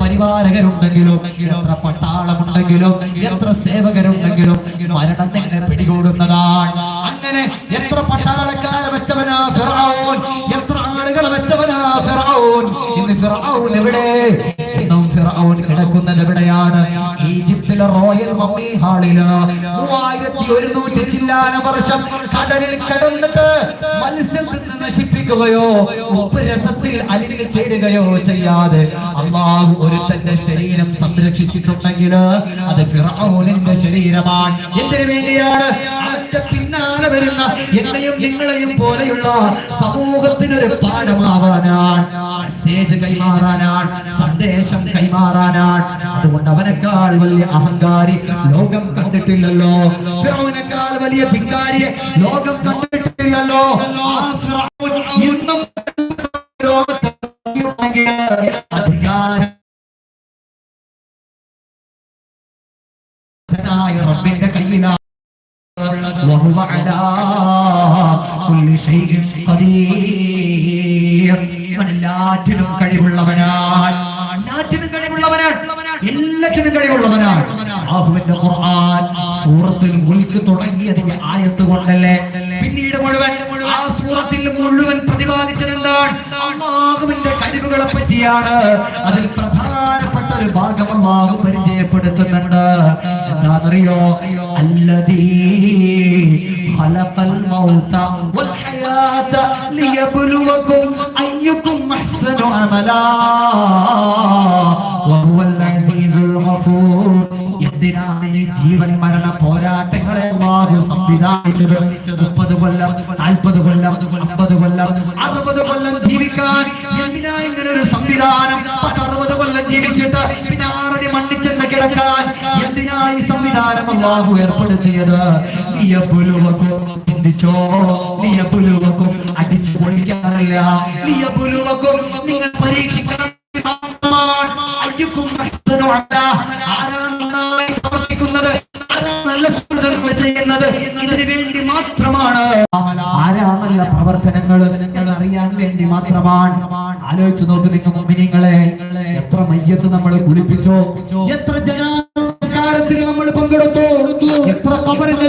പരിപാലകരുണ്ടെങ്കിലും എത്ര പട്ടാളമുണ്ടെങ്കിലും എത്ര സേവകരുണ്ടെങ്കിലും മരണം നിങ്ങളെ പിടികൂടുന്നതാണ്. അങ്ങനെ എത്ര പട്ടാളക്കാരെ വെച്ചവനാ ഫിറാവോൻ എത്ര ആളുകളെ വെച്ചവനാ ഫിറാവോൻ ഇന്ന് ഫിറാവോൻ എവിടെ? ഫിറാവോൻ കിടക്കുന്നത് എവിടെയാണ്? ഈജിപ്തിലെ റോയൽ മമ്മി ഹാളിൽ മൂവായിരത്തി ഒരുന്നൂറ്റി ചില്ലാന വർഷം കടലിൽ കിടന്നിട്ട് മത്സ്യത്തിൽ നശിപ്പിക്കുകയോ ഉപരസത്തിൽ രസത്തിൽ അലിഞ്ഞു ചേരുകയോ ചെയ്യാതെ അള്ളാഹു തന്റെ ശരീരം സംരക്ഷിച്ചിട്ടുണ്ടെങ്കിൽ അത് ഫിറഔനിന്റെ ശരീരമാണ്. എന്തിനു വേണ്ടിയാണ്? അവന്റെ പിന്നാലെ വരുന്ന എന്നെയും നിങ്ങളെയും പോലെയുള്ള സമൂഹത്തിനൊരു പാഠമാവാനാണ്. മെസ്സേജ് കൈമാറാനാണ് സന്ദേശം കൈമാറാനാണ്. അതുകൊണ്ട് അവനേക്കാൾ വലിയ അഹങ്കാരി ലോകം കണ്ടിട്ടില്ലല്ലോ. ഫിറൗനേക്കാൾ വലിയ ധിക്കാരിയെ ലോകം കണ്ടിട്ടില്ലല്ലോ. ഇന്നും അധികാരം റബ്ബിന്റെ കയ്യിലാണ്. وهو على كل شيء قدير അവൻ എല്ലാറ്റിനും കഴിവുള്ളവനാണ് എല്ലാറ്റിനും കഴിവുള്ളവനാണ് എല്ലാറ്റിനും കഴിവുള്ളവനാണ് അള്ളാഹുവിന്റെ ഖുർആൻ സൂറത്തിൽ മുൽക്ക് തുടങ്ങിയതിന്റെ ആയത്ത് കൊണ്ടല്ലേ പിന്നീട് മുഴുവൻ ആ സൂറത്തിൽ മുഴുവൻ പ്രതിപാദിച്ചത് എന്താണ് അള്ളാഹുവിന്റെ കഴിവുകളെ പറ്റിയാണ് അതിൽ പ്രധാനപ്പെട്ട ഒരു ഭാഗം അള്ളാഹു പരിചയപ്പെടുത്തുന്നുണ്ട് എന്താണെന്നറിയോ അല്ലതീ خلق الموت والحياة ليبلوكم أيكم أحسن عملا وهو العزيز الغفور എന്തിനാണ് ഈ ജീവൻ മരണ പോരാട്ടങ്ങളെ അള്ളാഹു സംവിധാനിച്ചത് മുപ്പത് കൊല്ലം നാൽപ്പത് കൊല്ലം അമ്പത് കൊല്ലം അറുപത് കൊല്ലം ജീവിക്കാൻ മണ്ണിച്ചെന്ന് കിടക്കാൻ എന്തിനാ ഈ സംവിധാനം അള്ളാഹു ഏർപ്പെടുത്തിയത്? ലിയബുലുവക്കും ചിന്തിച്ചോ? ലിയബുലുവക്കും അടിച്ചു പൊളിക്കാനല്ല. ലിയബുലുവക്കും നിങ്ങൾ പരീക്ഷിക്കണം. ആരാണ് നന്നായി പ്രവർത്തിക്കുന്നത്? ആരാണ് നല്ല സുഹൃത്തുക്കൾ ചെയ്യുന്നത്? ഇതിനു ആലോചിച്ചു നോക്ക് നിങ്ങൾ മുമ്പിനിങ്ങളെ എത്ര മയ്യത്ത് നമ്മൾ കുളിപ്പിച്ചോ? എത്ര ജനാസ്കാരത്തിന് നമ്മൾ പങ്കെടുത്തു? എത്ര കബറിന്റെ